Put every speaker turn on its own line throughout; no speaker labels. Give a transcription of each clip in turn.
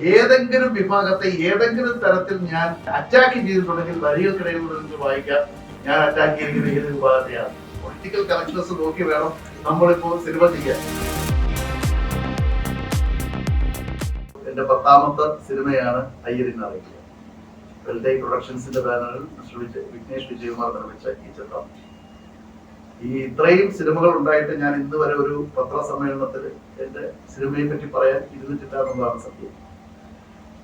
ഏതെങ്കിലും വിഭാഗത്തെ ഏതെങ്കിലും തരത്തിൽ ഞാൻ അറ്റാക്ക് ചെയ്തിട്ടുണ്ടെങ്കിൽ വരികൾക്കിടയിൽ നിന്ന് വായിക്കാം. ഞാൻ അറ്റാക്ക് ചെയ്തിരിക്കുന്ന ഏത് വിഭാഗത്തെയാണ്? പൊളിറ്റിക്കൽ കറക്റ്റ്നസ് നോക്കി വേണം നമ്മളിപ്പോൾ സിനിമ ചെയ്യാൻ. എന്റെ പത്താമത്തെ സിനിമയാണ് അയ്യരിന് അറിയിക്കുക വെൽഡൈ പ്രൊഡക്ഷൻസിന്റെ ബാനറിൽ വിജയ് വിഘ്നേഷ് വിജയകുമാർ നിർമ്മിച്ച ഈ ചിത്രം. ഈ ഇത്രയും സിനിമകൾ ഉണ്ടായിട്ട് ഞാൻ ഇന്ന് വരെ ഒരു പത്രസമ്മേളനത്തിൽ എന്റെ സിനിമയെ പറ്റി പറയാൻ ഇരുന്നിട്ടില്ല എന്നുള്ളതാണ് സത്യം.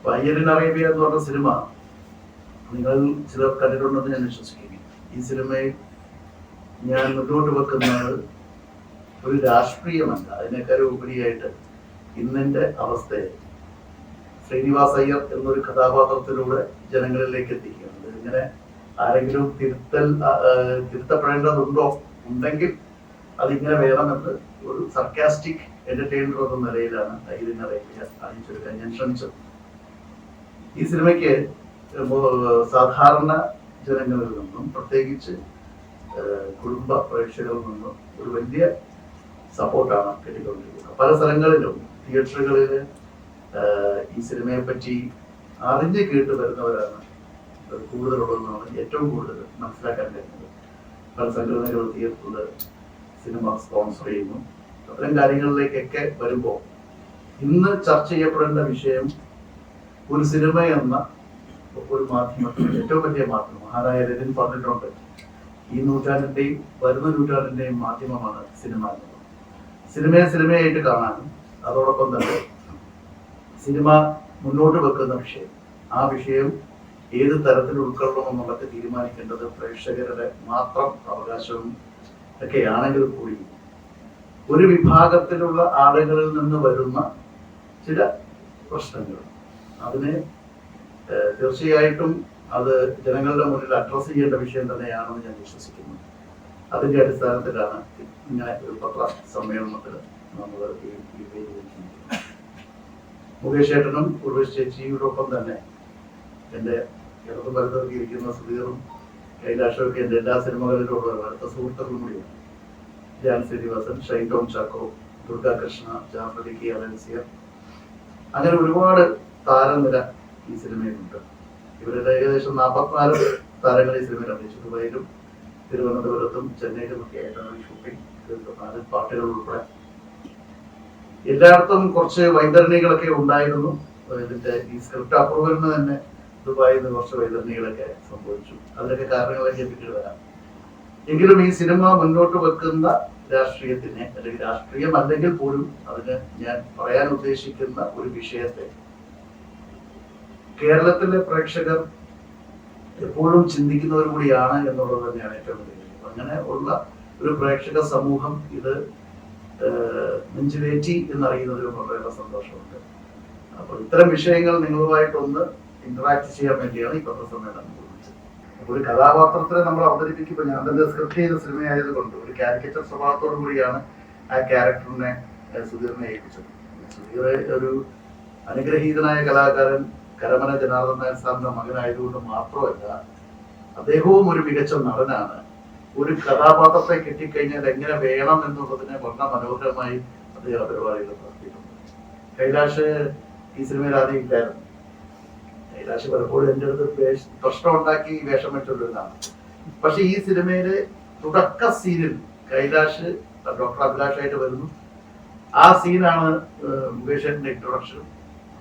അപ്പൊ അയ്യരിൻ അറേബ്യ എന്ന് പറഞ്ഞ സിനിമ നിങ്ങൾ ചിലർ കണ്ടിട്ടുണ്ടെന്ന് ഞാൻ വിശ്വസിക്കുന്നു. ഈ സിനിമയിൽ ഞാൻ മുന്നോട്ട് വെക്കുന്നത് ഒരു രാഷ്ട്രീയമല്ല. അതിനേക്കാൾ ഉപരിയായിട്ട് ഇന്നിന്റെ അവസ്ഥയെ ശ്രീനിവാസ് അയ്യർ എന്നൊരു കഥാപാത്രത്തിലൂടെ ജനങ്ങളിലേക്ക് എത്തിക്കുന്നത് ഇങ്ങനെ ആരെങ്കിലും തിരുത്തൽ തിരുത്തപ്പെടേണ്ടതുണ്ടോ? ഉണ്ടെങ്കിൽ അതിങ്ങനെ വേണമെന്ന് ഒരു സർക്കാസ്റ്റിക് എന്റർടൈനർ എന്ന നിലയിലാണ് അറേബ്യ അറിയിച്ചെടുക്കാൻ ഞാൻ ശ്രമിച്ചത്. ഈ സിനിമയ്ക്ക് സാധാരണ ജനങ്ങളിൽ നിന്നും പ്രത്യേകിച്ച് കുടുംബ പ്രേക്ഷകരിൽ നിന്നും ഒരു വലിയ സപ്പോർട്ടാണ് കിട്ടിക്കൊണ്ടിരിക്കുന്നത്. പല സ്ഥലങ്ങളിലും തിയേറ്ററുകളിൽ ഈ സിനിമയെ പറ്റി അറിഞ്ഞ് കേട്ട് വരുന്നവരാണ് കൂടുതലുള്ളതെന്നാണ് ഏറ്റവും കൂടുതൽ മനസ്സിലാക്കാൻ കഴിയുന്നത്. പല സംഘടനകൾ തിയേറ്ററിൽ സിനിമ സ്പോൺസർ ചെയ്യുന്നു. അത്തരം കാര്യങ്ങളിലേക്കൊക്കെ വരുമ്പോൾ ഇന്ന് ചർച്ച ചെയ്യപ്പെടേണ്ട വിഷയം ഒരു സിനിമ എന്ന ഒരു മാധ്യമം ഏറ്റവും വലിയ മാധ്യമം മഹാരായ രവിൻ പറഞ്ഞിട്ടുണ്ട്. ഈ നൂറ്റാണ്ടിന്റെയും വരുന്ന നൂറ്റാണ്ടിന്റെയും മാധ്യമമാണ് സിനിമ എന്നത്. സിനിമയെ സിനിമയായിട്ട് കാണാനും അതോടൊപ്പം തന്നെ സിനിമ മുന്നോട്ട് വെക്കുന്ന വിഷയം ആ വിഷയം ഏത് തരത്തിൽ ഉൾക്കൊള്ളണമെന്നുള്ളത് തീരുമാനിക്കേണ്ടത് പ്രേക്ഷകരുടെ മാത്രം അവകാശവും ഒക്കെയാണെങ്കിൽ കൂടി ഒരു വിഭാഗത്തിലുള്ള ആളുകളിൽ നിന്ന് വരുന്ന ചില പ്രശ്നങ്ങൾ. അതിനെ തീർച്ചയായിട്ടും അത് ജനങ്ങളുടെ മുന്നിൽ അഡ്രസ് ചെയ്യേണ്ട വിഷയം തന്നെയാണെന്ന് ഞാൻ വിശ്വസിക്കുന്നു. അതിന്റെ അടിസ്ഥാനത്തിലാണ് ഇങ്ങനെ ഒരു പത്ര സമ്മേളനത്തിൽ നമ്മൾ. മുകേഷ് ഏട്ടനും ഉർവേഷ് ചേച്ചിയോടൊപ്പം തന്നെ എന്റെ ഇടത് വലതൊക്കെ സുധീറും കൈലാഷൊക്കെ എന്റെ എല്ലാ സിനിമകളിലുള്ള അടുത്ത സുഹൃത്തുക്കളും കൂടിയാണ്. ജാൻ ശ്രീനിവാസൻ ഷൈൻ ടോം ചാക്കോ ദുർഗാകൃഷ്ണ ജാഫർ കെ അലൻസിയ. അങ്ങനെ ഒരുപാട് താരനിര ഈ സിനിമയിലുണ്ട്. ഇവരുടെ ഏകദേശം നാൽപ്പത്തിനാല് താരങ്ങൾ ഈ സിനിമയിൽ അഭിനയിച്ചു. ദുബൈയിലും തിരുവനന്തപുരത്തും ചെന്നൈയിലും ഒക്കെ ആയിട്ടാണ് ഷൂട്ടിംഗ് നാല് പാട്ടുകൾ ഉൾപ്പെടെ. എല്ലായിടത്തും കുറച്ച് വൈതരണികളൊക്കെ ഉണ്ടായിരുന്നു. ഇതിന്റെ ഈ സ്ക്രിപ്റ്റ് അപ്രൂവലിന് തന്നെ ദുബായിൽ നിന്ന് കുറച്ച് വൈതരണികളൊക്കെ സംഭവിച്ചു. അതിനൊക്കെ കാരണങ്ങളൊക്കെ പിന്നീട് വരാം. എങ്കിലും ഈ സിനിമ മുന്നോട്ട് വെക്കുന്ന രാഷ്ട്രീയത്തിനെ അല്ലെങ്കിൽ രാഷ്ട്രീയം അല്ലെങ്കിൽ പോലും അതിന് ഞാൻ പറയാൻ ഉദ്ദേശിക്കുന്ന ഒരു വിഷയത്തെ കേരളത്തിലെ പ്രേക്ഷകർ എപ്പോഴും ചിന്തിക്കുന്നവർ കൂടിയാണ് എന്നുള്ളത് തന്നെയാണ് ഏറ്റവും വലിയ അങ്ങനെ ഉള്ള ഒരു പ്രേക്ഷക സമൂഹം ഇത് നെഞ്ചുവേറ്റി എന്നറിയുന്നതിലും വളരെ സന്തോഷമുണ്ട്. അപ്പോൾ ഇത്തരം വിഷയങ്ങൾ നിങ്ങളുമായിട്ടൊന്ന് ഇന്ററാക്ട് ചെയ്യാൻ വേണ്ടിയാണ് ഈ പത്രസമ്മേളനം ഒരു കഥാപാത്രത്തിനെ നമ്മൾ അവതരിപ്പിക്കുമ്പോൾ ഞാൻ തന്നെ സ്ക്രിപ്റ്റ് ചെയ്ത സിനിമയായതുകൊണ്ട് ഒരു കാരിക്കച്ചർ സ്വഭാവത്തോടു കൂടിയാണ് ആ ക്യാരക്ടറിനെ സുധീറിനെ ഏൽപ്പിച്ചത്. സുധീർ ഒരു അനുഗ്രഹീതനായ കലാകാരൻ കരമന ജനാർദ്ദൻ നായർ സാറിന്റെ മകനായതുകൊണ്ട് മാത്രമല്ല അദ്ദേഹവും ഒരു മികച്ച നടനാണ്. ഒരു കഥാപാത്രത്തെ കിട്ടിക്കഴിഞ്ഞാൽ എങ്ങനെ വേണം എന്നുള്ളതിനെ വളരെ മനോഹരമായി അദ്ദേഹം പരിപാടികൾ നടത്തിയിട്ടുണ്ട്. കൈലാഷ് ഈ സിനിമയിൽ ആദ്യം ഇല്ലായിരുന്നു. കൈലാഷ് പലപ്പോഴും എന്റെ അടുത്ത് പ്രശ്നം ഉണ്ടാക്കി വേഷം വെച്ചുകൊണ്ടിരുന്നതാണ് പക്ഷെ ഈ സിനിമയിലെ തുടക്ക സീനിൽ കൈലാഷ് ഡോക്ടർ അഭിലാഷായിട്ട് വരുന്നു. ആ സീനാണ് മുകേഷന്റെ ഇൻട്രൊഡക്ഷൻ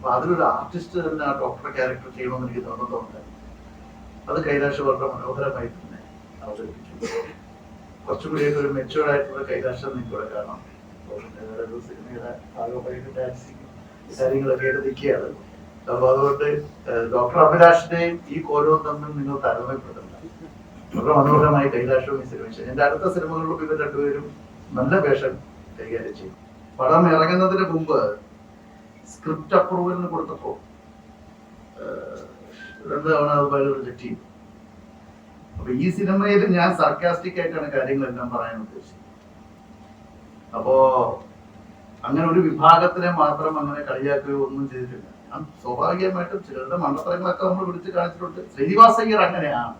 അപ്പൊ അതിലൊരു ആർട്ടിസ്റ്റ് തന്നെ ആ ഡോക്ടറെ ക്യാരക്ടർ ചെയ്യണമെന്ന് എനിക്ക് തോന്നുന്നുണ്ട് അത് കൈലാഷ് വളരെ മനോഹരമായി തന്നെ അവതരിപ്പിച്ചു കുറച്ചുകൂടിയൊക്കെ ഒരു മെച്ചുവേർഡ് ആയിട്ടുള്ള കൈലാഷം ഇവിടെ കാണാം. അപ്പോൾ സിനിമയുടെ കാര്യങ്ങളൊക്കെ നിൽക്കുകയാണ്. അപ്പൊ അതുകൊണ്ട് ഡോക്ടർ അഭിലാഷിന്റെയും ഈ കോലവും തമ്മിൽ നിങ്ങൾ താരതമ്യപ്പെടുത്തണ്ട. വളരെ മനോഹരമായി കൈലാഷവും ഈ സിനിമ ചെയ്തു. അടുത്ത സിനിമകളിലും ഇവർ രണ്ടുപേരും നല്ല വേഷം കൈകാര്യം ചെയ്യും പടം ഇറങ്ങുന്നതിന് മുമ്പ് സ്ക്രിപ്റ്റ് അപ്രൂവലിന് കൊടുത്തപ്പോ രണ്ടു തവണ അത് ഭയങ്കര റിജക്ട് ചെയ്തു. അപ്പൊ ഈ സിനിമയിൽ ഞാൻ സർക്കാസ്റ്റിക് ആയിട്ടാണ് കാര്യങ്ങളെല്ലാം പറയാൻ ഉദ്ദേശിച്ചത്. അപ്പോ അങ്ങനെ ഒരു വിഭാഗത്തിനെ മാത്രം അങ്ങനെ കളിയാക്കുകയോ ഒന്നും ചെയ്തിട്ടില്ല. ഞാൻ സ്വാഭാവികമായിട്ടും ചിലരുടെ മണ്ടത്തരങ്ങളൊക്കെ നമ്മൾ വിളിച്ച് കാണിച്ചിട്ടുണ്ട്. ശ്രീനിവാസ് അയ്യർ അങ്ങനെയാണ്.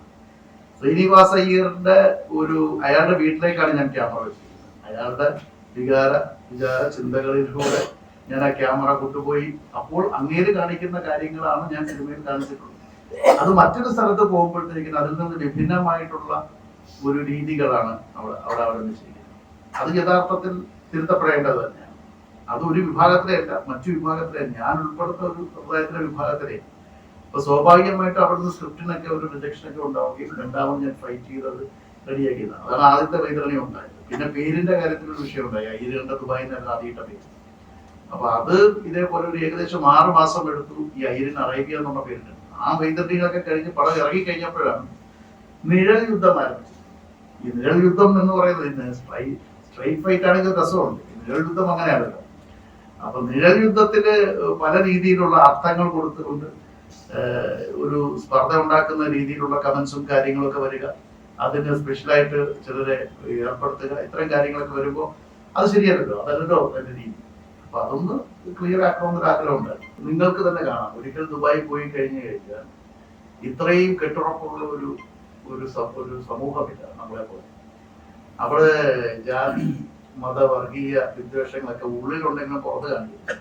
ശ്രീനിവാസ് അയ്യറിന്റെ ഒരു അയാളുടെ വീട്ടിലേക്കാണ് ഞാൻ ക്യാമറ വെച്ചിരിക്കുന്നത്. അയാളുടെ വികാര വിചാര ചിന്തകളിലൂടെ ഞാൻ ആ ക്യാമറ കൊണ്ടുപോയി. അപ്പോൾ അങ്ങേര് കാണിക്കുന്ന കാര്യങ്ങളാണ് ഞാൻ സിനിമയിൽ കാണിച്ചിട്ടുള്ളത്. അത് മറ്റൊരു സ്ഥലത്ത് പോകുമ്പോഴത്തേക്കും അതിൽ നിന്ന് വിഭിന്നമായിട്ടുള്ള ഒരു രീതികളാണ് അവിടെ അവിടെ അവിടെ നിശ്ചയിക്കുന്നത് അത് യഥാർത്ഥത്തിൽ തിരുത്തപ്പെടേണ്ടത് തന്നെയാണ്. അത് ഒരു വിഭാഗത്തിലെയല്ല മറ്റു വിഭാഗത്തിലെ ഞാൻ ഉൾപ്പെടുത്ത ഒരു സമുദായത്തിലെ വിഭാഗത്തിലെ. അപ്പൊ സ്വാഭാവികമായിട്ട് അവിടുന്ന് സ്ക്രിപ്റ്റിനൊക്കെ ഒരു റിജക്ഷൻ ഒക്കെ ഉണ്ടാവുകയും രണ്ടാമത് ഞാൻ ഫൈറ്റ് ചെയ്തത് റെഡിയാക്കിയതാണ്. അതാണ് ആദ്യത്തെ വൈതരണി ഉണ്ടായത് പിന്നെ പേരിന്റെ കാര്യത്തിൽ ഒരു വിഷയം ഉണ്ടായി ഐരണ്ട ദുബായി നിന്നല്ല ആദ്യമായിട്ട് പേര്. അപ്പൊ അത് ഇതേപോലെ ഒരു ഏകദേശം ആറ് മാസം എടുത്തു ഈ അയ്യരിന് അറേബ്യ എന്നുള്ള പേരിന് ആ വൈദ്യുതികളൊക്കെ കഴിഞ്ഞ് പടം ഇറങ്ങി കഴിഞ്ഞപ്പോഴാണ് നിഴൽ യുദ്ധം ആരംഭിച്ചത്. ഈ നിഴൽ യുദ്ധം എന്ന് പറയുന്നത് സ്ട്രൈ സ്ട്രൈറ്റ് ഫൈറ്റ് ആണെങ്കിൽ രസമുണ്ട്. നിഴൽ യുദ്ധം അങ്ങനെയാണല്ലോ അപ്പൊ നിഴൽ യുദ്ധത്തിന് പല രീതിയിലുള്ള അർത്ഥങ്ങൾ കൊടുത്തുകൊണ്ട് ഒരു സ്പർദ്ധ ഉണ്ടാക്കുന്ന രീതിയിലുള്ള കമൻസും കാര്യങ്ങളൊക്കെ വരിക. അതിന് സ്പെഷ്യലായിട്ട് ചിലരെ ഏർപ്പെടുത്തുക. ഇത്തരം കാര്യങ്ങളൊക്കെ വരുമ്പോൾ അത് ശരിയല്ലല്ലോ. അതല്ലല്ലോ എന്റെ രീതി. അപ്പൊ അതൊന്ന് ക്ലിയർ ആക്കണമെന്നൊരു ആഗ്രഹമുണ്ട്. നിങ്ങൾക്ക് തന്നെ കാണാം. ഒരിക്കൽ ദുബായി പോയി കഴിഞ്ഞു കഴിഞ്ഞാൽ ഇത്രയും കെട്ടുറപ്പുള്ള ഒരു ഒരു ഒരു സമൂഹമില്ല നമ്മളെ പോലെ. അവിടെ ജാതി മത വർഗീയ വിദ്വേഷങ്ങളൊക്കെ ഉള്ളിലുണ്ടെങ്കിലും പുറത്ത് കാണിക്കും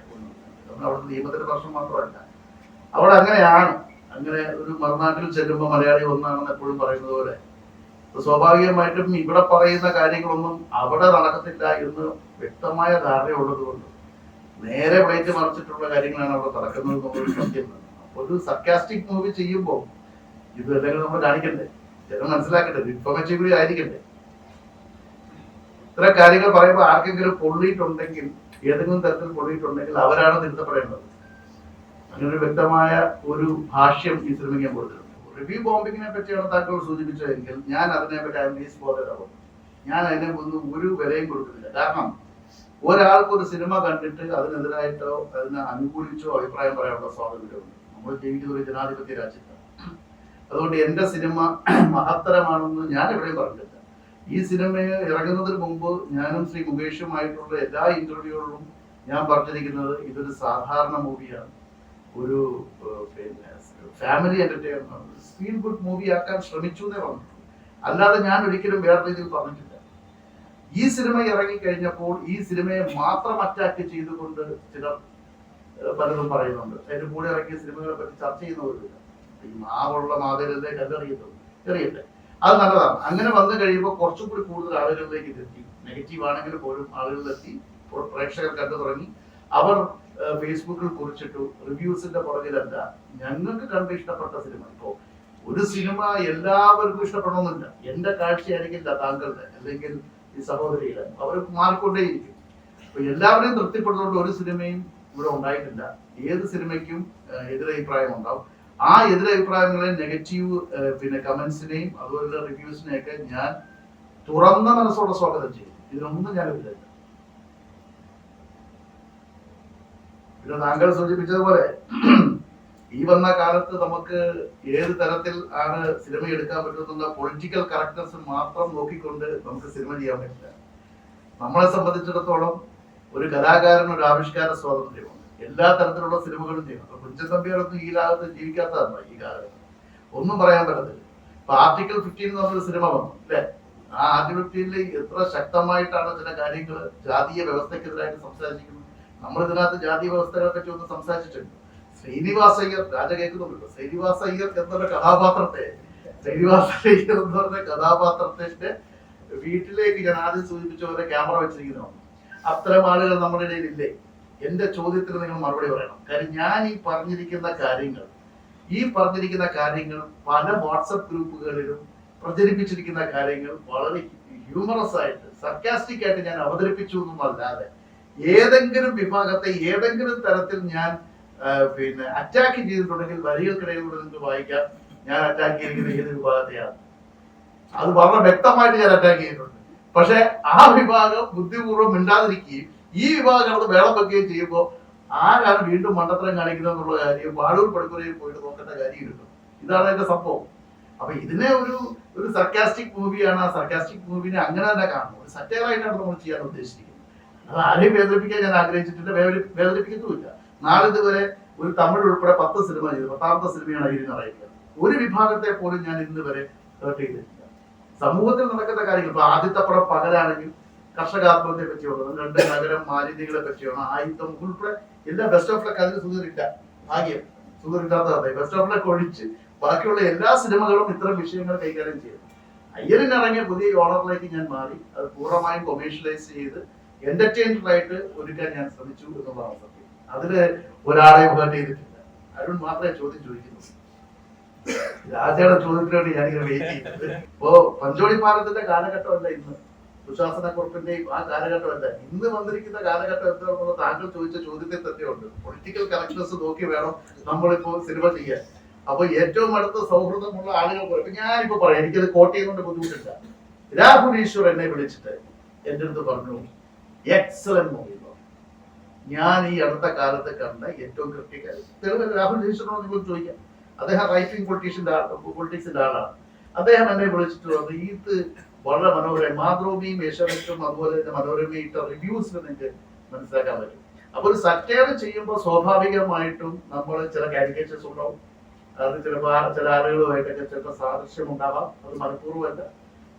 അവിടെ നിയമത്തിന്റെ പ്രശ്നം മാത്രമല്ല. അവിടെ അങ്ങനെയാണ്. അങ്ങനെ ഒരു മറുനാട്ടിൽ ചെല്ലുമ്പോൾ മലയാളി ഒന്നാണെന്ന് എപ്പോഴും പറയുന്നത് പോലെ സ്വാഭാവികമായിട്ടും ഇവിടെ പറയുന്ന കാര്യങ്ങളൊന്നും അവിടെ നടക്കത്തില്ല എന്ന് വ്യക്തമായ ധാരണയുള്ളത് കൊണ്ട് നേരെ പ്ലേറ്റ് മറിച്ചിട്ടുള്ള കാര്യങ്ങളാണ് അവിടെ നടക്കുന്നത് എന്നുള്ളത് സത്യം. ഒരു സർക്കാസ്റ്റിക് മൂവി ചെയ്യുമ്പോൾ ഇത് അല്ലെങ്കിൽ നമ്മൾ കാണിക്കണ്ടേ? ചില മനസ്സിലാക്കട്ടെ ഇൻഫോർമേറ്റീവ് കൂടി ആയിരിക്കണ്ടേ? ഇത്ര കാര്യങ്ങൾ പറയുമ്പോൾ ആർക്കെങ്കിലും പൊള്ളിയിട്ടുണ്ടെങ്കിൽ ഏതെങ്കിലും തരത്തിൽ പൊള്ളിയിട്ടുണ്ടെങ്കിൽ അവരാണ് തിരുത്തപ്പെടേണ്ടത്. അങ്ങനെ ഒരു വ്യക്തമായ ഒരു ഭാഷ്യം ഈ സിനിമയ്ക്ക് ഞാൻ കൊടുത്തിട്ടുണ്ട്. റിവ്യൂ ബോംബിങ്ങിനെ പറ്റിയാണ് താങ്കൾ സൂചിപ്പിച്ചതെങ്കിൽ ഞാൻ അതിനെ പറ്റി ലീസ് ബോധരാകും ഞാൻ അതിനെ ഒന്നും ഒരു വിലയും കൊടുക്കുന്നില്ല. കാരണം ഒരാൾക്ക് ഒരു സിനിമ കണ്ടിട്ട് അതിനെതിരായിട്ടോ അതിനെ അനുകൂലിച്ചോ അഭിപ്രായം പറയാനുള്ള സ്വാതന്ത്ര്യമുണ്ട് നമ്മൾ ജീവിക്കുന്ന ഒരു ജനാധിപത്യ രാജ്യത്താണ്. അതുകൊണ്ട് എന്റെ സിനിമ മഹത്തരമാണെന്ന് ഞാൻ എവിടെയും പറഞ്ഞിട്ടില്ല. ഈ സിനിമയെ ഇറങ്ങുന്നതിന് മുമ്പ് ഞാനും ശ്രീ മുകേഷുമായിട്ടുള്ള എല്ലാ ഇന്റർവ്യൂകളിലും ഞാൻ പറഞ്ഞിരിക്കുന്നത് ഇതൊരു സാധാരണ മൂവിയാണ്. ഒരു പിന്നെ family entertainment feel good movie ആക്കാൻ ശ്രമിച്ചു എന്നേ പറഞ്ഞിട്ടുള്ളൂ. അല്ലാതെ ഞാൻ ഒരിക്കലും വേറെ രീതിയിൽ പറഞ്ഞിട്ടില്ല. ഈ സിനിമ ഇറങ്ങിക്കഴിഞ്ഞപ്പോൾ ഈ സിനിമയെ മാത്രം അറ്റാക്ക് ചെയ്തുകൊണ്ട് ചിലർ പലതും പറയുന്നുണ്ട്. അതിന്റെ കൂടെ ഇറങ്ങിയ സിനിമകളെ പറ്റി ചർച്ച ചെയ്യുന്നവരില്ല ഈ മാവുള്ള മാതൃകത്തെ കല്ലെറിയുന്നത് എറിയട്ടെ അത് നല്ലതാണ്. അങ്ങനെ വന്നു കഴിയുമ്പോൾ കുറച്ചും കൂടി കൂടുതൽ ആളുകളിലേക്ക് ഇതെത്തി. നെഗറ്റീവ് ആണെങ്കിൽ പോലും ആളുകളിലെത്തി. പ്രേക്ഷകർ കണ്ടു തുടങ്ങി. അവർ ഫേസ്ബുക്കിൽ കുറിച്ചിട്ടു. റിവ്യൂസിന്റെ പുറകിലല്ല. ഞങ്ങൾക്ക് കണ്ട് ഇഷ്ടപ്പെട്ട സിനിമ. ഇപ്പോ ഒരു സിനിമ എല്ലാവർക്കും ഇഷ്ടപ്പെടണമെന്നില്ല. എന്റെ കാഴ്ചയായിരിക്കില്ല താങ്കളുടെ. അല്ലെങ്കിൽ ഈ സഹോദരികളെ. അവർ മാറിക്കൊണ്ടേയിരിക്കും. അപ്പൊ എല്ലാവരെയും തൃപ്തിപ്പെടുത്തുകൊണ്ട് ഒരു സിനിമയും ഇവിടെ ഉണ്ടായിട്ടില്ല. ഏത് സിനിമയ്ക്കും എതിരഭിപ്രായം ഉണ്ടാവും ആ എതിരഭിപ്രായങ്ങളെ നെഗറ്റീവ് പിന്നെ കമന്റ്സിനെയും അതുപോലെ റിവ്യൂസിനെയൊക്കെ ഞാൻ തുറന്ന മനസ്സോടെ സ്വാഗതം ചെയ്യും. ഇതിനൊന്നും ഞാൻ ഇല്ല പിന്നെ താങ്കൾ സൂചിപ്പിച്ചതുപോലെ ഈ വന്ന കാലത്ത് നമുക്ക് ഏത് തരത്തിൽ ആണ് സിനിമ എടുക്കാൻ പറ്റുന്ന പൊളിറ്റിക്കൽ കറക്റ്റ്നസ് മാത്രം നോക്കിക്കൊണ്ട് നമുക്ക് സിനിമ ചെയ്യാൻ പറ്റില്ല. നമ്മളെ സംബന്ധിച്ചിടത്തോളം ഒരു കലാകാരൻ ഒരു ആവിഷ്കാര സ്വാതന്ത്ര്യമാണ് എല്ലാ തരത്തിലുള്ള സിനിമകളും ചെയ്യണം അപ്പൊ കുഞ്ചൻ തമ്പികളൊന്നും ഈ കാലത്ത് ജീവിക്കാത്തതാണ് ഈ കാലത്ത്. ഒന്നും പറയാൻ പറ്റത്തില്ല. ഇപ്പൊ ആർട്ടിക്കിൾ ഫിഫ്റ്റീൻ എന്ന് പറഞ്ഞൊരു സിനിമ വന്നു അല്ലെ? ആ ആർട്ടിക്കിൾ ഫിഫ്റ്റീനിൽ എത്ര ശക്തമായിട്ടാണ് ചില കാര്യങ്ങൾ ജാതീയ വ്യവസ്ഥക്കെതിരായിട്ട് സംസാരിക്കുന്നത് നമ്മൾ ഇതിനകത്ത് ജാതീയ വ്യവസ്ഥകളെ പറ്റി ഒന്ന് സംസാരിച്ചിട്ടുണ്ട്. ശ്രീനിവാസ അയ്യർ രാജ കേൾക്കുന്നുണ്ടല്ലോ. ശ്രീനിവാസ അയ്യർ എന്നുള്ള കഥാപാത്രത്തെ ശ്രീനിവാസ അയ്യർ എന്ന് പറഞ്ഞ കഥാപാത്രത്തിന്റെ വീട്ടിലേക്ക് ഞാൻ ആദ്യം സൂചിപ്പിച്ച പോലെ ക്യാമറ വെച്ചിരിക്കുന്നു അത്തരം ആളുകൾ നമ്മുടെ ഇടയിൽ ഇല്ലേ എന്റെ ചോദ്യത്തിന് നിങ്ങൾ മറുപടി പറയണം. കാര്യം ഞാൻ ഈ പറഞ്ഞിരിക്കുന്ന കാര്യങ്ങൾ ഈ പറഞ്ഞിരിക്കുന്ന കാര്യങ്ങൾ പല വാട്സപ്പ് ഗ്രൂപ്പുകളിലും പ്രചരിപ്പിച്ചിരിക്കുന്ന കാര്യങ്ങൾ വളരെ ഹ്യൂമറസ് ആയിട്ട് സർക്കാസ്റ്റിക് ആയിട്ട് ഞാൻ അവതരിപ്പിച്ചു എന്നും അല്ലാതെ ഏതെങ്കിലും വിഭാഗത്തെ ഏതെങ്കിലും തരത്തിൽ ഞാൻ പിന്നെ അറ്റാക്ക് ചെയ്തിട്ടുണ്ടെങ്കിൽ വരികൾക്കിടയിലൂടെ നിങ്ങൾക്ക് വായിക്കാം. ഞാൻ അറ്റാക്ക് ചെയ്തിരിക്കുന്ന ഏത് വിഭാഗത്തെയാണ്? അത് വളരെ വ്യക്തമായിട്ട് ഞാൻ അറ്റാക്ക് ചെയ്തിട്ടുണ്ട്. പക്ഷെ ആ വിഭാഗം ബുദ്ധിപൂർവം മിണ്ടാതിരിക്കുകയും ഈ വിഭാഗം അത് വേളം വെക്കുകയും ചെയ്യുമ്പോൾ ആരാണ് വീണ്ടും മണ്ടത്തരം കാണിക്കുന്നത് എന്നുള്ള കാര്യം വാഴൂർ പടുക്കുറയിൽ പോയിട്ട് നോക്കേണ്ട കാര്യമില്ല ഇതാണ് എന്റെ സംഭവം. അപ്പൊ ഇതിനെ ഒരു ഒരു സർക്കാസ്റ്റിക് മൂവിയാണ് ആ സർക്കാസ്റ്റിക് മൂവിനെ അങ്ങനെ തന്നെ കാണുന്നു ഒരു സറ്റയറായിട്ടാണ് നമ്മൾ ചെയ്യാൻ ഉദ്ദേശിക്കുന്നത്. അത് ആരെയും വേദനിപ്പിക്കാൻ ഞാൻ ആഗ്രഹിച്ചിട്ടില്ല. വേദനി- വേദനിപ്പിക്കുന്നുമില്ല നാളെ ഒരു തമിഴ് ഉൾപ്പെടെ പത്ത് സിനിമ ചെയ്തു. പത്താമത്തെ സിനിമയാണ് അയ്യൻ അറിയിക്കുക ഒരു വിഭാഗത്തെ പോലും ഞാൻ ഇന്ന് വരെ ഹേർട്ട് ചെയ്തിട്ടില്ല. സമൂഹത്തിൽ നടക്കുന്ന കാര്യങ്ങൾ ഇപ്പൊ ആദ്യത്തെ പടം പകലാണെങ്കിൽ കർഷക ആത്മഹത്യയെ പറ്റിയുള്ളതും രണ്ട് നഗരം മാലിന്യങ്ങളെ പറ്റിയാണ് ആയുധം ഉൾപ്പെടെ എല്ലാ ബെസ്റ്റ് ഓഫ് ലക്ക് അതിന് സുഖിട്ട ഭാഗ്യം. സുഖമില്ലാത്തതാണ് ബെസ്റ്റ് ഓഫ് ലക്ക് ഒഴിച്ച് ബാക്കിയുള്ള എല്ലാ സിനിമകളും ഇത്തരം വിഷയങ്ങൾ കൈകാര്യം ചെയ്യും അയ്യലിനിറങ്ങിയ പുതിയ ഓണറിലേക്ക് ഞാൻ മാറി. അത് പൂർണമായും കൊമേഴ്ഷ്യലൈസ് ചെയ്ത് എന്റർടൈനർ ആയിട്ട് ഒരുക്കാൻ ഞാൻ ശ്രമിച്ചു എന്നുള്ളതാണ് അതിൽ ഒരാളെയും ഹേർട്ട് ചെയ്തിട്ടില്ല. അരുൺ മാത്രമേ ചോദ്യം ചോദിക്കുന്നു രാജയുടെ ചോദ്യത്തിന് വേണ്ടി ഞാനിങ്ങനെ വെയിറ്റ് ചെയ്യുന്നത്. ഇപ്പോ പഞ്ചോളി പാലത്തിന്റെ കാലഘട്ടമല്ല ഇന്ന്. സുശാസനക്കുറിപ്പിന്റെയും ആ കാലഘട്ടമല്ല. ഇന്ന് വന്നിരിക്കുന്ന കാലഘട്ടം എന്താണെന്നുള്ള താങ്കൾ ചോദിച്ച ചോദ്യത്തിൽ തന്നെയുണ്ട്. പൊളിറ്റിക്കൽ കറക്റ്റ്നസ് നോക്കി വേണം നമ്മളിപ്പോ സിനിമ ചെയ്യാൻ. അപ്പൊ ഏറ്റവും അടുത്ത സൗഹൃദമുള്ള ആളുകൾ ഇപ്പൊ ഞാനിപ്പോ പറയാം. എനിക്കത് കോട്ട് ചെയ്യുന്നതുകൊണ്ട് ബുദ്ധിമുട്ടില്ല. രാഹുൽ ഈശ്വർ എന്നെ വിളിച്ചിട്ട് എന്റെ അടുത്ത് പറഞ്ഞു എക്സലന്റ് മൂവി ഞാൻ ഈ അടുത്ത കാലത്ത് കണ്ട ഏറ്റവും തെളിവ് രാഹുൽ ജയിച്ചിട്ടുണ്ടോ നിങ്ങൾ ചോദിക്കാം. അദ്ദേഹം റൈറ്റിംഗ് പൊളിറ്റീഷ്യന്റെ പൊളിറ്റിക്സിന്റെ ആളാണ് അദ്ദേഹം എന്നെ വിളിച്ചിട്ട് വന്നു വളരെ മനോഹരം മാതൃഭൂമിയും ഏഷ്യാനെറ്റും അതുപോലെ തന്നെ മനോരമയും ഇട്ട റിവ്യൂസിൽ നിങ്ങൾക്ക് മനസ്സിലാക്കാൻ പറ്റും. അപ്പൊ ഒരു സറ്റയർ ചെയ്യുമ്പോൾ സ്വാഭാവികമായിട്ടും നമ്മൾ ചില കാരിക്കേച്ചേഴ്സ് ഉണ്ടാവും. അത് ചിലപ്പോൾ ചില ആളുകളുമായിട്ടൊക്കെ ചിലപ്പോൾ സാദൃശ്യം ഉണ്ടാവാം. അത് മനഃപൂർവമല്ല.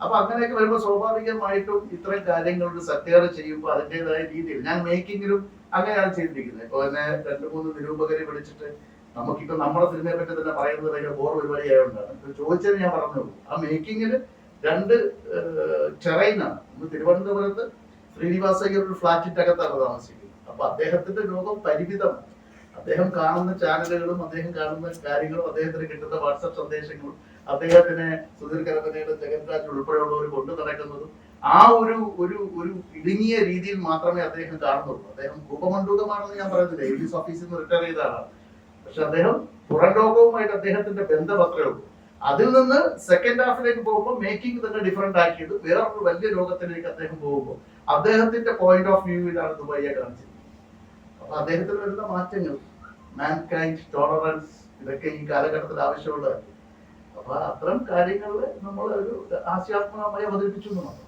അപ്പൊ അങ്ങനെയൊക്കെ വരുമ്പോൾ സ്വാഭാവികമായിട്ടും ഇത്തരം കാര്യങ്ങളുടെ സറ്റയർ ചെയ്യുമ്പോൾ അതിന്റെതായ രീതിയിൽ ഞാൻ മേക്കിങ്ങിലും അങ്ങനെയാണ് ചെയ്തിരിക്കുന്നത്. ഇപ്പൊ എന്നെ രണ്ട് മൂന്ന് നിരൂപകരെ വിളിച്ചിട്ട് നമുക്കിപ്പോ നമ്മുടെ സിനിമയെ പറ്റി തന്നെ പറയുന്നത് ഭയങ്കര ബോർ പരിപാടി ആയതുകൊണ്ടാണ് ചോദിച്ചത് ഞാൻ പറഞ്ഞു ആ മേക്കിങ്ങിൽ രണ്ട് ഒന്ന് തിരുവനന്തപുരത്ത് ശ്രീനിവാസ ഒരു ഫ്ലാറ്റിന്റെ അകത്താണ് താമസിക്കുന്നത്. അപ്പൊ അദ്ദേഹത്തിന്റെ ലോകം പരിമിതമാണ്. അദ്ദേഹം കാണുന്ന ചാനലുകളും അദ്ദേഹം കാണുന്ന കാര്യങ്ങളും അദ്ദേഹത്തിന് കിട്ടുന്ന വാട്സപ്പ് സന്ദേശങ്ങളും അദ്ദേഹത്തിന് സുധീർ കരപ്പനയുടെ ജഗൻരാജ് ഉൾപ്പെടെയുള്ളവർ കൊണ്ടു നടക്കുന്നതും ആ ഒരു ഒരു ഒരു ഇടുങ്ങിയ രീതിയിൽ മാത്രമേ അദ്ദേഹം കാണുന്നുള്ളൂ. അദ്ദേഹം ഉപമണ്ഡൂകമാണെന്ന് ഞാൻ പറയുന്നില്ല എ ഡി ഓഫീസിൽ നിന്ന് റിട്ടയർ ചെയ്ത ആളാണ്. പക്ഷെ അദ്ദേഹം പുറം ലോകവുമായിട്ട് അദ്ദേഹത്തിന്റെ ബന്ധം അത്രേ ഉള്ളൂ. അതിൽ നിന്ന് സെക്കൻഡ് ഹാഫിലേക്ക് പോകുമ്പോൾ മേക്കിംഗ് തന്നെ ഡിഫറെന്റ് ആക്കിയത് വേറൊരു വലിയ ലോകത്തിലേക്ക് അദ്ദേഹം പോകുമ്പോൾ അദ്ദേഹത്തിന്റെ പോയിന്റ് ഓഫ് വ്യൂവിലാണ് ദുബായിയെ കാണിച്ചത് അപ്പൊ അദ്ദേഹത്തിന് വരുന്ന മാറ്റങ്ങൾ മാൻകൈൻഡ് ടോളറൻസ് ഇതൊക്കെ ഈ കാലഘട്ടത്തിൽ ആവശ്യമുള്ളതല്ലേ അപ്പൊ അത്തരം കാര്യങ്ങളിൽ നമ്മൾ ഒരു ആശയാത്മകമായി അവതരിപ്പിച്ചു എന്ന് മാത്രം